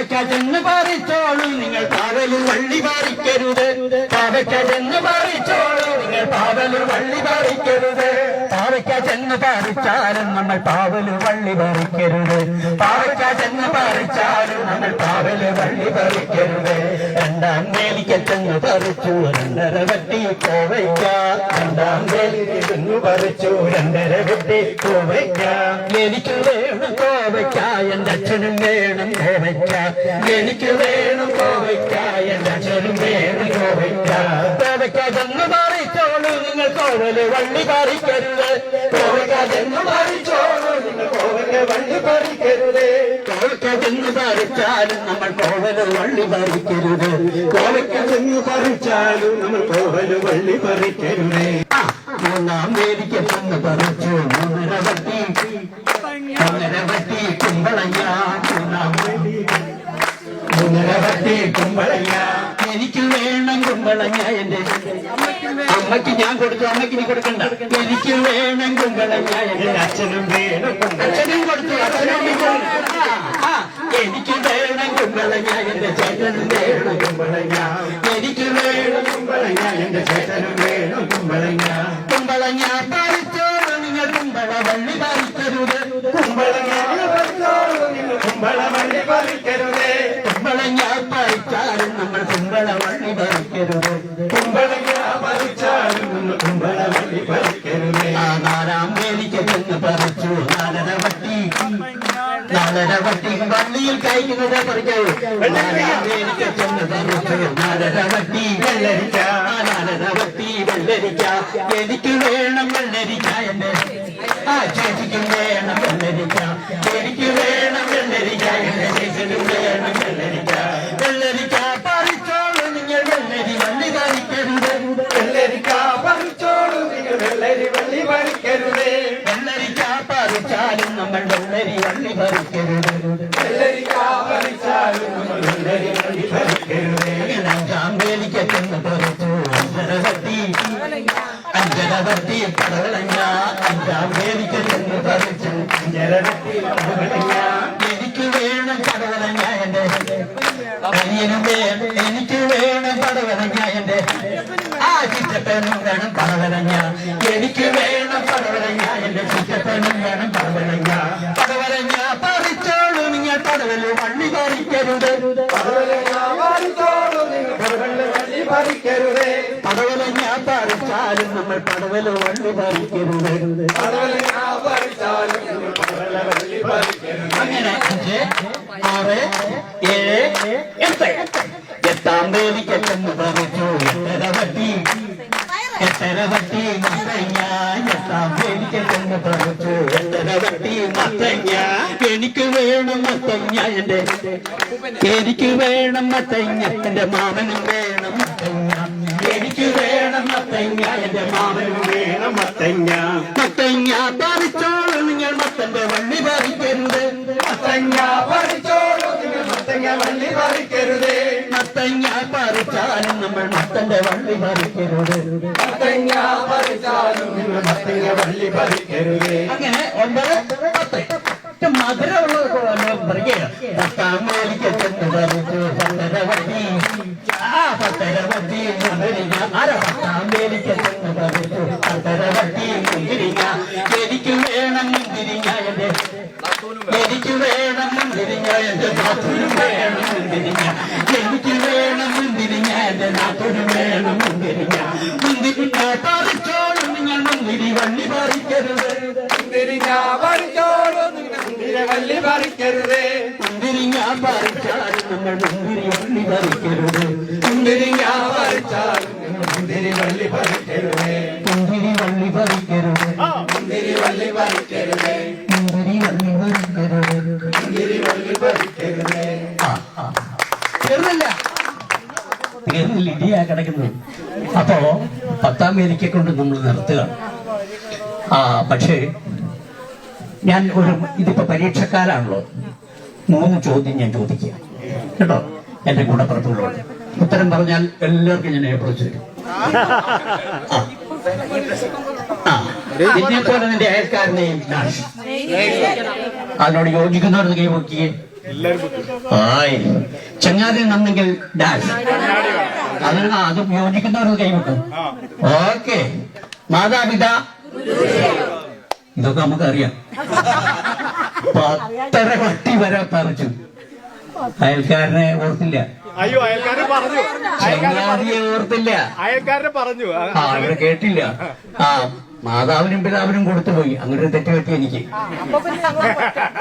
പാവയ്ക്ക ചെന്ന് പറിച്ചോളൂ നിങ്ങൾ പാവലിൽ വള്ളി പറിക്കരുത്. പാവയ്ക്ക ചെന്ന് പറിച്ചോളൂ നിങ്ങൾ പാവലിൽ വള്ളി പറിക്കരുത്. ചെന്ന് പാറിച്ചാലും നമ്മൾ പാവൽ വള്ളി പറിക്കരുത്. പാവയ്ക്ക ചെന്ന് പറിച്ചാലും നമ്മൾ പാവൽ വള്ളി പറിക്കരുത്. രണ്ടാം വേലിക്ക ചെന്ന് പറിച്ചു രണ്ടര വെട്ടി കോവയ്ക്ക. രണ്ടാം വേലിക്ക് ചെന്ന് പറിച്ചു രണ്ടര വെട്ടി കോവയ്ക്ക. എനിക്ക് വേണം കോവയ്ക്ക എന്റെ അച്ഛനും വേണം കോവയ്ക്ക. എനിക്ക് വേണം കോവയ്ക്ക എന്റെ അച്ഛനും വേണം കോവയ്ക്ക. കോവയ്ക്ക ചെന്ന് പറിച്ചോളൂ നിങ്ങൾ കോവൽ വള്ളി പറിക്കരുത്. കോവയ്ക്ക ചെന്ന് പറിച്ചോളൂ നിങ്ങൾ കോവൽ വള്ളി പറിക്കരുത്. കോവയ്ക്ക ചെന്ന് പറിച്ചാലും നമ്മൾ കോവൽ വള്ളി പറിക്കരുത്. കോവയ്ക്ക ചെന്ന് പറിച്ചാലും നമ്മൾ കോവൽ വള്ളി പറിക്കരുത്. മൂന്നാം വേദിക്ക് ചെന്ന് പറിച്ചു മൂന്നര വട്ടി. മൂന്നര വട്ടി കുമ്പളയ്യ മൂന്നാം വേദി. മൂന്നര വട്ടി വേണം കുമ്പളങ്ങ എന്റെ അമ്മയ്ക്ക് ഞാൻ കൊടുത്തു അമ്മയ്ക്ക് നീ കൊടുക്കണ്ട. എനിക്ക് വേണം കുമ്പളങ്ങ എന്റെ അച്ഛനും വേണം അച്ഛനും കൊടുത്തു അച്ഛനും എനിക്ക് വേണം കുമ്പളങ്ങ എന്റെ ചേട്ടനും വേണം കുമ്പളങ്ങ എനിക്ക് വേണം കുമ്പളങ്ങ എന്റെ ചേട്ടനും വേണം കുമ്പളങ്ങ കുമ്പളങ്ങ പറിച്ചോളൂ നിങ്ങൾ കുമ്പള വള്ളി പറിക്കരുത് കുമ്പളങ്ങ നമ്മൾ കുമ്പള വള്ളി പറിക്കരുത് നാലാം വേലിക്ക് ചെന്ന് പറിച്ചു. നാലര വട്ടി നാലര വട്ടി വള്ളിയിൽ കഴിക്കുന്നത് പറിക്കൂ എനിക്ക് വേണം വെള്ളരിക്ക എന്നെ. ആ ചേച്ചിക്കും വേണം വെള്ളരിക്ക. വള്ളി പറിക്കരുത് വെള്ളരിക്ക പറിച്ചാലും നമ്മൾ വെള്ളരി വള്ളി പറിക്കരുത്. വെള്ളരിക്ക പറിച്ചാലും നമ്മൾ വെള്ളരി വള്ളി പറിക്കരുത്. അഞ്ചാം വേലിക്ക് ചെന്ന് പറിച്ചു? അഞ്ചര വട്ടി അഞ്ചര വട്ടി പടവളങ്ങ അഞ്ചാം വേലിക്ക് ചെന്ന് പറിച്ചു. അഞ്ചര പടവളങ്ങ അനിയനും വേണം എനിക്ക് വേണം ആ ചിറ്റപ്പനും വേണം പടവരങ്ങ എനിക്ക് വേണം പടവരങ്ങ എന്റെ ചിറ്റപ്പനും വേണം പടവരങ്ങ പടവരങ്ങ പറിച്ചോളൂ നിങ്ങൾ പടവൽ വള്ളി പറിക്കരുത്. പടവലങ്ങ പറിച്ചോളൂ നിങ്ങൾ പടവൽ വള്ളി പറിക്കരുത്. പടവലങ്ങ പറിച്ചാലും നമ്മൾ പടവൽ വള്ളി പറിക്കരുത്. പടവലങ്ങ പറിച്ചാലും അങ്ങനെ അഞ്ച് ആറ് ഏഴ് എട്ട് എട്ടാം വേദിക്ക് ചെന്ന് പറിച്ചു എട്ടര വട്ടി എട്ടര വട്ടി മത്തങ്ങ. എട്ടാം വേദിക്ക് ചെന്ന് പറിച്ചു എട്ടര മത്തങ്ങ. എനിക്ക് വേണം മത്തങ്ങ എന്റെ എനിക്ക് വേണം മത്തങ്ങ. എന്റെ മാമനും വേണം എനിക്ക് വേണം മത്തങ്ങ. എന്റെ മാമനും വേണം മത്തങ്ങ. മത്തങ്ങ പറിച്ചോളൂ നിങ്ങൾ മത്തന്റെ വള്ളി പറിക്കരുത് മത്തങ്ങ മത്തങ്ങ വള്ളി പറിക്കരുതേ. മത്തങ്ങ പറിച്ചാലും നമ്മൾ മത്തന്റെ വള്ളി പറിക്കരുത്. മത്തങ്ങ പറിച്ചാലും നിങ്ങൾ മത്തങ്ങ വള്ളി പറിക്കരുതേ. അങ്ങനെ ഒമ്പത് പത്ത്. ഏറ്റവും മധുരമുള്ളത് പറയുക പത്താം വേലിക്ക് ചെന്ന് പറിച്ചു പത്തര വട്ടി ആ പത്തര വട്ടി മുന്തിരിങ്ങ ആരാ പത്താം വേലിക്ക് ചെന്ന് പറിച്ചു പത്തര മുന്തിരിങ്ങ. എനിക്ക് വേണം മുന്തിരിങ്ങ എന്റെ എനിക്ക് വേണം മുന്തിരിങ്ങ എന്റെ നാത്തൂരും വേണം മുന്തിരിങ്ങ എനിക്ക് വേണം മുന്തിരിങ്ങ എന്റെ നാത്തൂരും വേണം മുന്തിരിങ്ങ മുന്തിരിങ്ങ പറിച്ചോളും നിങ്ങൾ മുന്തിരി വള്ളി പറിക്കരുത് മുന്തിരിങ്ങ പറിച്ചോളൂ നിങ്ങൾ മുന്തിര വള്ളി പറിക്കരുത് മുന്തിരിങ്ങ പറിച്ചാലും നമ്മൾ മുന്തിരി വള്ളി പറിക്കരുത് മുന്തിരിങ്ങ പറിച്ചാലും നിങ്ങൾ മുന്തിരി വള്ളി പറിക്കരുത് മുന്തിരി വള്ളി പറിക്കരുത് മുന്തിരി വള്ളി പറിക്കരുത് മുന്തിരി വള്ളി പറിക്കരുത് കിടക്കുന്നത്. അപ്പോ പത്താം വേദിക്കെ കൊണ്ട് നമ്മൾ നിർത്തുക ആ പക്ഷേ ഞാൻ ഒരു ഇതിപ്പോ പരീക്ഷക്കാരാണല്ലോ. മൂന്ന് ചോദ്യം ഞാൻ ചോദിക്കുക. കേട്ടോ? എന്റെ കൂടപ്പുറത്തുള്ളവർ ഉത്തരം പറഞ്ഞാൽ എല്ലാവർക്കും ഞാൻ ഏപ്രിച്ച് തരും. നിന്നെ പോലെ നിന്റെ അയൽക്കാരനെയും അതിനോട് യോജിക്കുന്നവർ കൈ നോക്കിയേ ആയി. ചങ്ങാതി നന്നെങ്കിൽ ഡാഷ് അത് അത് യോജിക്കുന്നവർ കൈവിട്ടു ഓക്കെ. മാതാപിത. ഇതൊക്കെ നമുക്കറിയാം. പത്തര വട്ടി വരെ പറിച്ചു. അയൽക്കാരനെ ഓർത്തില്ല. അയ്യോ അയൽക്കാരൻ പറഞ്ഞു. ചങ്ങാതിയെ ഓർത്തില്ല. അയൽക്കാരനെ പറഞ്ഞു. ആ, അവരെ കേട്ടില്ല. ആ മാതാവിനും പിതാവിനും കൊടുത്തുപോയി അങ്ങനെ ഒരു തെറ്റ് പറ്റി എനിക്ക്.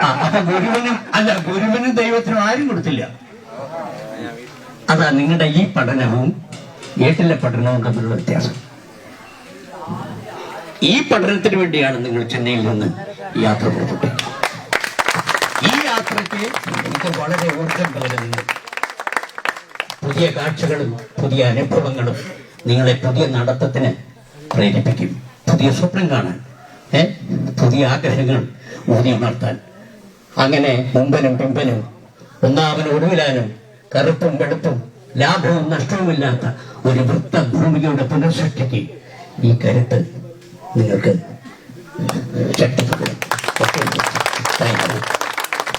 അപ്പൊ ഗുരുവിനും അല്ല ഗുരുവിനും ദൈവത്തിനും ആരും കൊടുത്തില്ല. അതാ നിങ്ങളുടെ ഈ പഠനവും വീട്ടിലെ പഠനവും തമ്മിലുള്ള വ്യത്യാസം. ഈ പഠനത്തിന് വേണ്ടിയാണ് നിങ്ങൾ ചെന്നൈയിൽ നിന്ന് യാത്ര പുറപ്പെട്ടത്. ഈ യാത്രയ്ക്ക് എനിക്ക് വളരെ ഊർജം പകരുന്നുണ്ട്. പുതിയ കാഴ്ചകളും പുതിയ അനുഭവങ്ങളും നിങ്ങളെ പുതിയ നടത്തത്തിന് പ്രേരിപ്പിക്കും. പുതിയ സ്വപ്നം കാണാൻ പുതിയ ആഗ്രഹങ്ങൾ ഊതി ഉണർത്താൻ. അങ്ങനെ മുമ്പനും പിമ്പനും ഒന്നാമനും ഒടുവിലാനും കറുപ്പും വെളുപ്പും ലാഭവും നഷ്ടവുമില്ലാത്ത ഒരു വൃത്ത ഭൂമികയുടെ പുനഃസൃഷ്ടിക്ക് ഈ കരുത്ത് നിങ്ങൾക്ക് ശക്തിപ്പെടും.